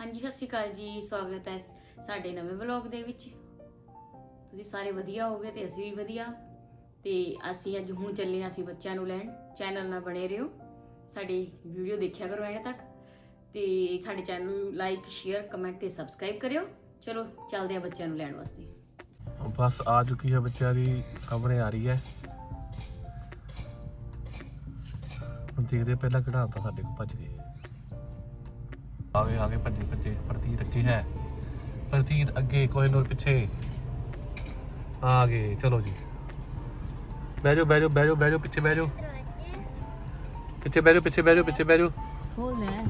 ਹਾਂਜੀ, ਸਤਿ ਸ਼੍ਰੀ ਅਕਾਲ ਜੀ। ਸਵਾਗਤ ਹੈ ਸਾਡੇ ਨਵੇਂ ਵਲੌਗ ਦੇ ਵਿੱਚ। ਤੁਸੀਂ ਸਾਰੇ ਵਧੀਆ ਹੋਗੇ ਤੇ ਅਸੀਂ ਵੀ ਵਧੀਆ। ਤੇ ਅਸੀਂ ਅੱਜ ਹੁਣ ਚੱਲੇ ਹਾਂ ਅਸੀਂ ਬੱਚਿਆਂ ਨੂੰ ਲੈਣ। ਚੈਨਲ ਨਾਲ ਬਣੇ ਰਹੋ। ਸਾਡੀ ਵੀਡੀਓ ਦੇਖਿਆ ਕਰੋ ਐਂਡ ਤੱਕ। ਤੇ ਸਾਡੇ ਚੈਨਲ ਨੂੰ ਲਾਈਕ ਸ਼ੇਅਰ ਕਮੈਂਟ ਤੇ ਸਬਸਕ੍ਰਾਈਬ ਕਰਿਓ। ਚਲੋ, ਚੱਲਦੇ ਆ ਬੱਚਿਆਂ ਨੂੰ ਲੈਣ ਵਾਸਤੇ। ਬਸ ਆ ਚੁੱਕੀ ਹੈ ਬੱਚਿਆਂ ਦੀ, ਸਾਹਮਣੇ ਆ ਰਹੀ ਹੈ। ਹੁਣ ਦੇਖਦੇ ਪਹਿਲਾਂ ਕਿਹੜਾ ਸਾਡੇ ਕੋਲ, ਭੱਜ ਗਏ। ਆਗੇ ਆਗੇ ਭੱਜੇ ਭੱਜੇ ਪ੍ਰਤੀਤ ਅੱਗੇ ਹੈ। ਪ੍ਰਤੀਤ ਅੱਗੇ ਕੋਈ ਨੂਰ ਪਿੱਛੇ। ਆ ਗਏ ਚਲੋ ਜੀ। ਬਹਿ ਜਾਓ ਬਹਿ ਜਾਓ ਬਹਿ ਜਾਓ ਬਹਿ ਜਾਓ ਪਿੱਛੇ ਬਹਿ ਜਾਓ। ਪਿੱਛੇ ਬਹਿ ਜਾਓ ਪਿੱਛੇ ਬਹਿ ਜਾਓ ਪਿੱਛੇ ਬਹਿ ਜਾਓ। ਹੋ ਲੈ।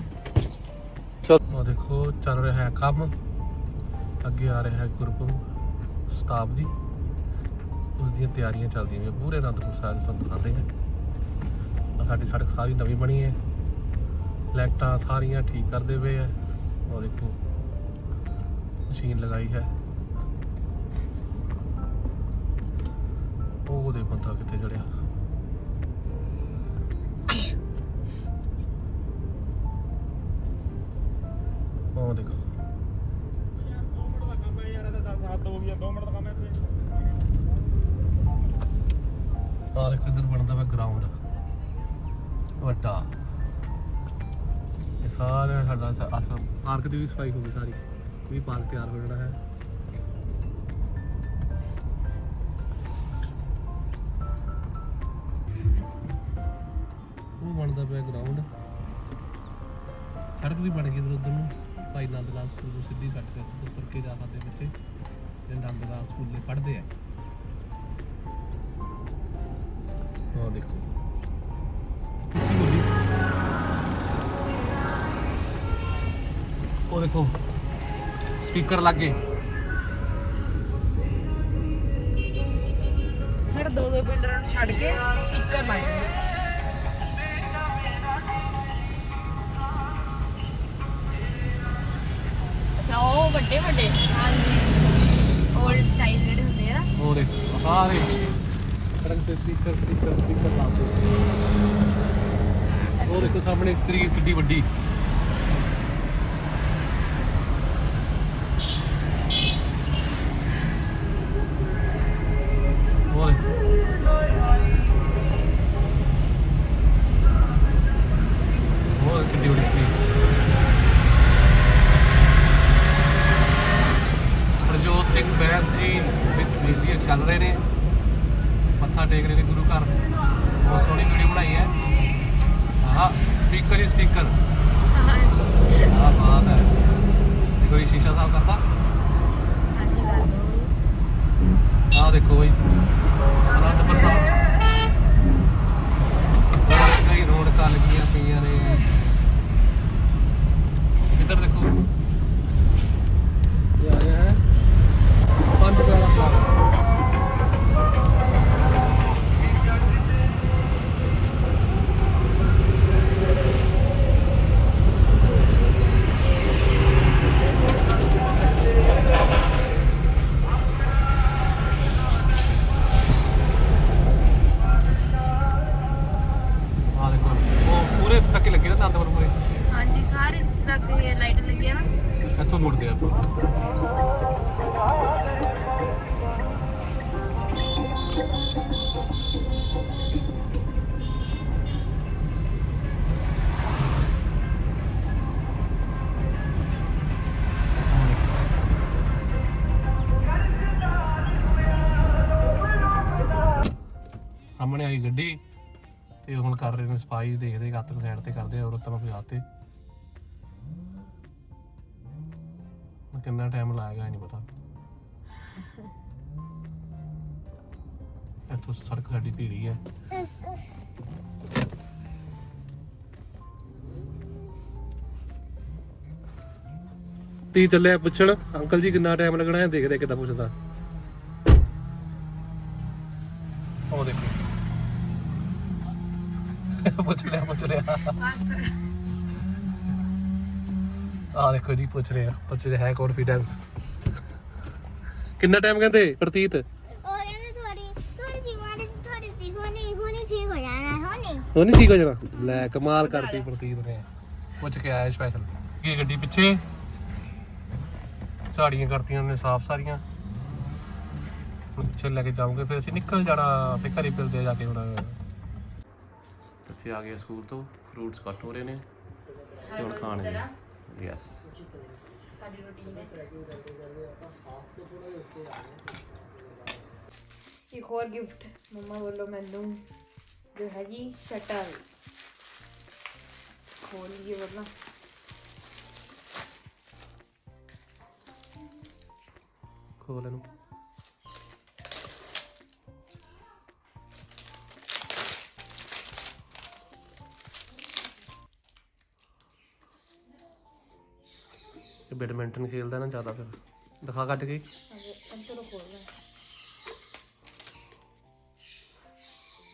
ਚਲੋ ਦੇਖੋ ਚੱਲ ਰਿਹਾ ਹੈ ਕੰਮ। ਅੱਗੇ ਆ ਰਿਹਾ ਹੈ ਗੁਰਪੁਰਬ ਸਤਾਬ ਦੀ। ਉਸ ਦੀਆਂ ਤਿਆਰੀਆਂ ਚੱਲਦੀਆਂ ਨੇ ਪੂਰੇ ਅਨੰਦਪੁਰ ਸਾਹਿਬ ਤੁਹਾਨੂੰ ਦਿਖਾਉਂਦੇ ਆਹ ਸਾਡੀ ਸੜਕ ਸਾਰੀ ਨਵੀਂ ਬਣੀ ਹੈ। ਲਾਈਟਾਂ ਸਾਰੀਆਂ ਠੀਕ ਕਰਦੇ ਪਏ ਆ। ਉਹ ਦੇਖੋ, ਮਸ਼ੀਨ ਲਗਾਈ ਹੈ। ਉਹ ਦੇ ਬੰਦਾ ਕਿੱਥੇ ਜੜਿਆ ਉਹ ਦੇਖੋ। ਆਹ ਦੇਖੋ, ਇੱਧਰ ਬਣਦਾ ਵਾ ਗਰਾਊਂਡ ਵੱਡਾ। ਇਹ ਸਾਰਾ ਸਾਡਾ ਸ- ਅਸਲ ਪਾਰਕ ਦੀ ਵੀ ਸਫ਼ਾਈ ਹੋ ਗਈ ਸਾਰੀ। ਇਹ ਵੀ ਪਾਰਕ ਤਿਆਰ ਹੋ ਜਾਣਾ ਹੈ। ਉਹ ਬਣਦਾ ਪਿਆ ਗਰਾਊਂਡ ਸੜਕ ਵੀ ਬਣ ਗਈ ਇਧਰ ਉਧਰ ਨੂੰ। ਭਾਈ ਨੰਦ ਲਾਲ ਸਕੂਲ ਨੂੰ ਸਿੱਧੀ ਸੜਕ ਤੇ ਉੱਧਰ ਕੇ ਜਾ ਸਕਦੇ ਬੱਚੇ। ਜਿਹੜੇ ਨੰਦ ਲਾਲ ਸਕੂਲੇ ਪੜ੍ਹਦੇ ਆ। ਆਹ ਦੇਖੋ। ਦੇਖੋ ਸਪੀਕਰ ਲੱਗੇ ਫਿਰ ਦੋ ਦੋ ਬਿਲਡਰਾਂ ਨੂੰ ਛੱਡ ਕੇ ਸਪੀਕਰ ਲਾਏ ਅੱਛਾ ਉਹ ਵੱਡੇ ਵੱਡੇ? ਹਾਂਜੀ। 올ਡ ਸਟਾਈਲ ਜਿਹੜੇ ਹੁੰਦੇ ਆ। ਉਹ ਦੇਖੋ ਸਾਰੇ। ਸੜਕ ਤੇ ਸਪੀਕਰ ਸਪੀਕਰ ਸਪੀਕਰ ਲਾ ਦਿੱਤੇ ਉਹ ਦੇਖੋ ਸਾਹਮਣੇ ਸਕਰੀਨ ਕਿੱਡੀ ਵੱਡੀ। ਸਿੰਘ ਬੈਂਸ ਜੀ ਵਿੱਚ ਬੇਲੀਆਂ ਚੱਲ ਰਹੇ ਨੇ। ਮੱਥਾ ਟੇਕ ਰਹੇ ਨੇ ਗੁਰੂ ਘਰ। ਬਹੁਤ ਸੋਹਣੀ ਵੀਡੀਓ ਬਣਾਈ ਹੈ। ਆਹ ਸਪੀਕਰ ਹੀ ਸਪੀਕਰ ਆਹ ਬਾਤ ਹੈ। ਇਹ ਸ਼ੀਸ਼ਾ ਸਾਫ਼ ਕਰਦਾ? ਆਹ ਦੇਖੋ ਬਈ। ਅਨੰਦਪੁਰ ਸਾਹਿਬ। ਬਹੁਤ ਕਈ ਰੌਣਕਾਂ ਲੱਗੀਆਂ ਪਈਆਂ ਨੇ। ਇੱਧਰ ਦੇਖੋ। ਗੱਡੀ ਤੇ ਹੁਣ ਕਰ ਰਹੇ ਨੇ ਸਫ਼ਾਈ ਦੇਖਦੇ ਗਾਤਰ ਸਾਈਡ ਤੇ ਕਰਦੇ ਆ ਔਰਤਾਂ ਨੂੰ ਕਿੰਨਾ ਟਾਈਮ ਲਾਏਗਾ ਨਹੀਂ ਪਤਾ। ਇੱਥੋਂ ਸੜਕ ਸਾਡੀ ਭੀੜੀ ਹੈ। ਤੀ ਚੱਲਿਆ ਪੁੱਛਣ, ਅੰਕਲ ਜੀ ਕਿੰਨਾ ਟਾਈਮ ਲੱਗਣਾ ਹੈ? ਦੇਖਦੇ ਕਿੱਦਾਂ ਪੁੱਛਦਾ ਉਹ ਦੇਖੋ ਪੁੱਛ ਲਿਆ ਪੁੱਛ ਲਿਆ। ਆ ਦੇਖੋ ਜੀ ਪੁੱਛ ਰਿਹਾ ਪੁੱਛ ਰਿਹਾ ਹੈ ਕੌਨਫੀਡੈਂਸ ਕਿੰਨਾ ਟਾਈਮ ਕਹਿੰਦੇ ਪ੍ਰਤੀਤ? ਹੋ ਨਹੀਂ ਹੋ ਜਾਣਾ? ਲੈ ਕਮਾਲ ਕਰਤੀ ਪ੍ਰਤੀਤ ਨੇ। ਪੁੱਛ ਕੇ ਆਇਆ ਸਪੈਸ਼ਲ ਕੀ ਗੱਡੀ ਪਿੱਛੇ। ਝਾੜੀਆਂ ਕਰਤੀਆਂ ਨੇ ਸਾਫ਼ ਸਾਰੀਆਂ। ਪਿੱਛੇ ਲੈ ਕੇ ਜਾਵਾਂਗੇ ਫਿਰ ਅਸੀਂ ਨਿਕਲ ਜਾਣਾ ਫੇ ਘਰੇ ਫਿਰਦੇ ਜਾ ਕੇ ਹੁਣ। ਬੱਚੇ ਆ ਗਏ ਸਕੂਲ ਤੋਂ ਫਰੂਟਸ ਕੱਟ ਹੋ ਰਹੇ ਨੇ। ਤੇ ਹੁਣ ਖਾਣਗੇ ਯੈਸ ਸਾਡੀ ਰੁਟੀਨ ਹੈ। ਇੱਕ ਹੋਰ ਗਿਫਟ ਮੰਮਾ ਵੱਲੋਂ ਮੈਨੂੰ ਜੋ ਹੈ ਜੀ ਸ਼ਟਲਸ ਖੋਲ ਲਈਏ ਵਰਨਾ ਖੋਲ ਇਹਨੂੰ। ਇਹ ਬੈਡਮਿੰਟਨ ਖੇਲਦਾ ਨਾ ਜ਼ਿਆਦਾ ਫਿਰ। ਦਿਖਾ ਕੱਢ ਕੇ।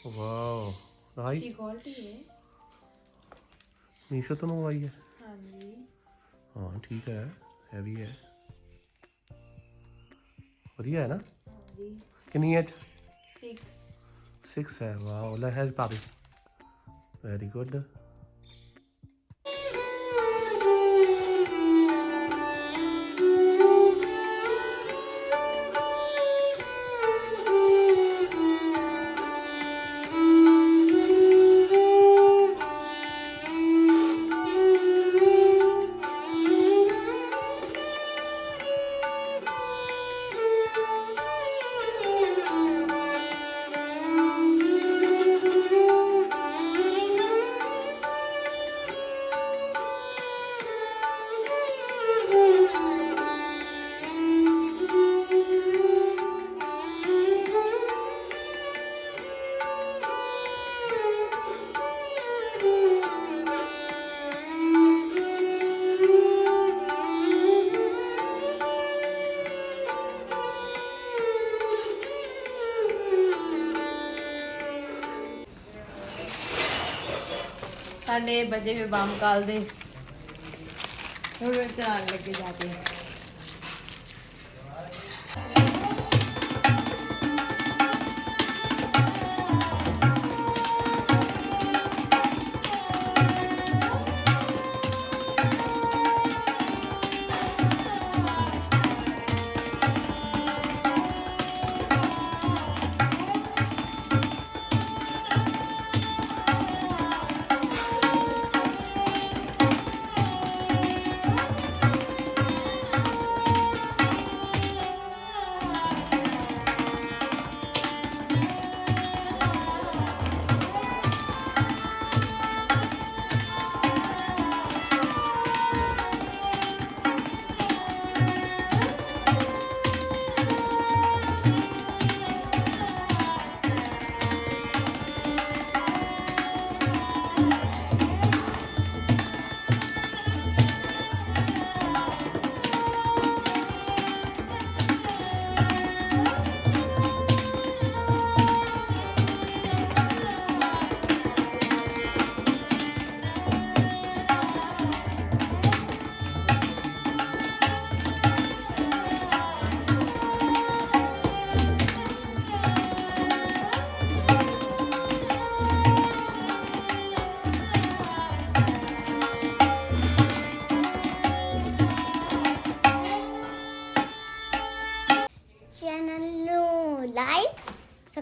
ਵਾਓ ਰਾਈ ਕੀ ਕੁਆਲਿਟੀ ਹੈ? ਮੀਸ਼ੋ ਤੋਂ ਮੰਗਵਾਈ ਹੈ? ਹਾਂਜੀ। ਹਾਂ ਠੀਕ ਹੈ ਹੈਵੀ ਹੈ। ਵਧੀਆ ਹੈ ਨਾ? ਹਾਂਜੀ। ਕਿੰਨੀ ਹੈ? 6 6 ਹੈ ਵਾਓ ਲੈ ਹੈ ਦੇ। ਵੈਰੀ ਗੁੱਡ ਸਾਡੇ ਬਜੇ ਵੀ ਬੰਮ ਕਾਲ ਦੇ। ਹੁਣ ਚਲਾਣ ਲੱਗੇ ਜਾ ਕੇ।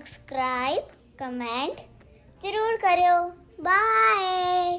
ਸਬਸਕ੍ਰਾਈਬ ਕਮੈਂਟ ਜ਼ਰੂਰ ਕਰਿਓ। ਬਾਏ